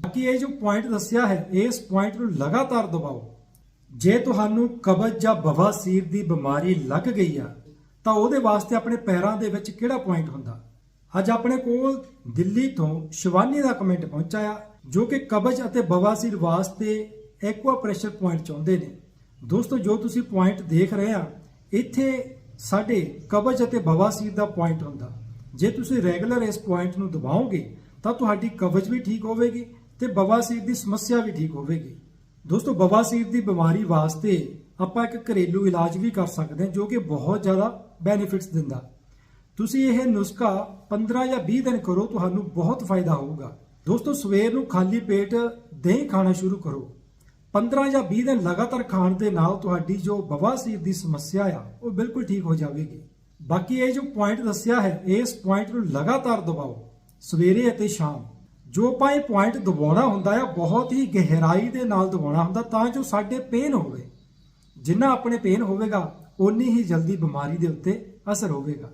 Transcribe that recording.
ਬਾਕੀ ਇਹ ਜੋ ਪੁਆਇੰਟ ਦੱਸਿਆ ਹੈ, ਇਸ ਪੁਆਇੰਟ ਨੂੰ ਲਗਾਤਾਰ ਦਬਾਓ। ਜੇ ਤੁਹਾਨੂੰ ਕਬਜ਼ ਜਾਂ ਬਵਾਸੀਰ ਦੀ ਬਿਮਾਰੀ ਲੱਗ ਗਈ ਆ, ਤਾਂ ਉਹਦੇ ਵਾਸਤੇ ਆਪਣੇ ਪੈਰਾਂ ਦੇ ਵਿੱਚ ਕਿਹੜਾ ਪੁਆਇੰਟ ਹੁੰਦਾ? ਅੱਜ ਆਪਣੇ ਕੋਲ ਦਿੱਲੀ ਤੋਂ ਸ਼ਿਵਾਨੀ ਦਾ ਕਮੈਂਟ ਪਹੁੰਚਾ ਆ, ਜੋ ਕਿ ਕਬਜ਼ ਅਤੇ ਬਵਾਸੀਰ ਵਾਸਤੇ ਐਕਵਾ ਪ੍ਰੈਸ਼ਰ ਪੁਆਇੰਟ ਚਾਹੁੰਦੇ ਨੇ। ਦੋਸਤੋ, ਜੋ ਤੁਸੀਂ ਪੁਆਇੰਟ ਦੇਖ ਰਹੇ ਆ, ਇੱਥੇ ਸਾਡੇ ਕਬਜ਼ ਅਤੇ ਬਵਾਸੀਰ ਦਾ ਪੁਆਇੰਟ ਹੁੰਦਾ। ਜੇ ਤੁਸੀਂ ਰੈਗੂਲਰ ਇਸ ਪੁਆਇੰਟ ਨੂੰ ਦਬਾਓਗੇ, ਤਾਂ ਤੁਹਾਡੀ ਕਬਜ਼ ਵੀ ਠੀਕ ਹੋਵੇਗੀ ਤੇ ਬਵਾਸੀਰ ਦੀ ਸਮੱਸਿਆ ਵੀ ਠੀਕ ਹੋਵੇਗੀ। ਦੋਸਤੋ ਬਵਾਸੀਰ ਦੀ ਬਿਮਾਰੀ ਵਾਸਤੇ ਆਪਾਂ ਇੱਕ ਘਰੇਲੂ ਇਲਾਜ ਵੀ ਕਰ ਸਕਦੇ ਹਾਂ ਜੋ ਕਿ ਬਹੁਤ ਜ਼ਿਆਦਾ ਬੈਨੀਫਿਟਸ ਦਿੰਦਾ। ਤੁਸੀਂ ਇਹ ਨੁਸਖਾ 15 ਜਾਂ 20 ਦਿਨ ਕਰੋ, ਤੁਹਾਨੂੰ ਬਹੁਤ ਫਾਇਦਾ ਹੋਊਗਾ। ਦੋਸਤੋ, ਸਵੇਰ ਨੂੰ ਖਾਲੀ ਪੇਟ ਦਹੀਂ ਖਾਣਾ ਸ਼ੁਰੂ ਕਰੋ। 15 ਜਾਂ 20 ਦਿਨ ਲਗਾਤਾਰ ਖਾਣ ਦੇ ਨਾਲ ਤੁਹਾਡੀ ਜੋ ਬਵਾਸੀਰ ਦੀ ਸਮੱਸਿਆ ਆ, ਉਹ ਬਿਲਕੁਲ ਠੀਕ ਹੋ ਜਾਵੇਗੀ। ਬਾਕੀ ਇਹ ਜੋ ਪੁਆਇੰਟ ਦੱਸਿਆ ਹੈ, ਇਸ ਪੁਆਇੰਟ ਨੂੰ ਲਗਾਤਾਰ ਦਬਾਓ, ਸਵੇਰੇ ਅਤੇ ਸ਼ਾਮ। ਜੋ ਆਪਾਂ ਇਹ ਪੁਆਇੰਟ ਦਬਾਉਣਾ ਹੁੰਦਾ ਆ, ਬਹੁਤ ਹੀ ਗਹਿਰਾਈ ਦੇ ਨਾਲ ਦਬਾਉਣਾ ਹੁੰਦਾ, ਤਾਂ ਜੋ ਸਾਡੇ ਪੇਨ ਹੋਵੇ। ਜਿੰਨਾ ਆਪਣੇ ਪੇਨ ਹੋਵੇਗਾ, ਓਨੀ ਹੀ ਜਲਦੀ ਬਿਮਾਰੀ ਦੇ ਉੱਤੇ ਅਸਰ ਹੋਵੇਗਾ।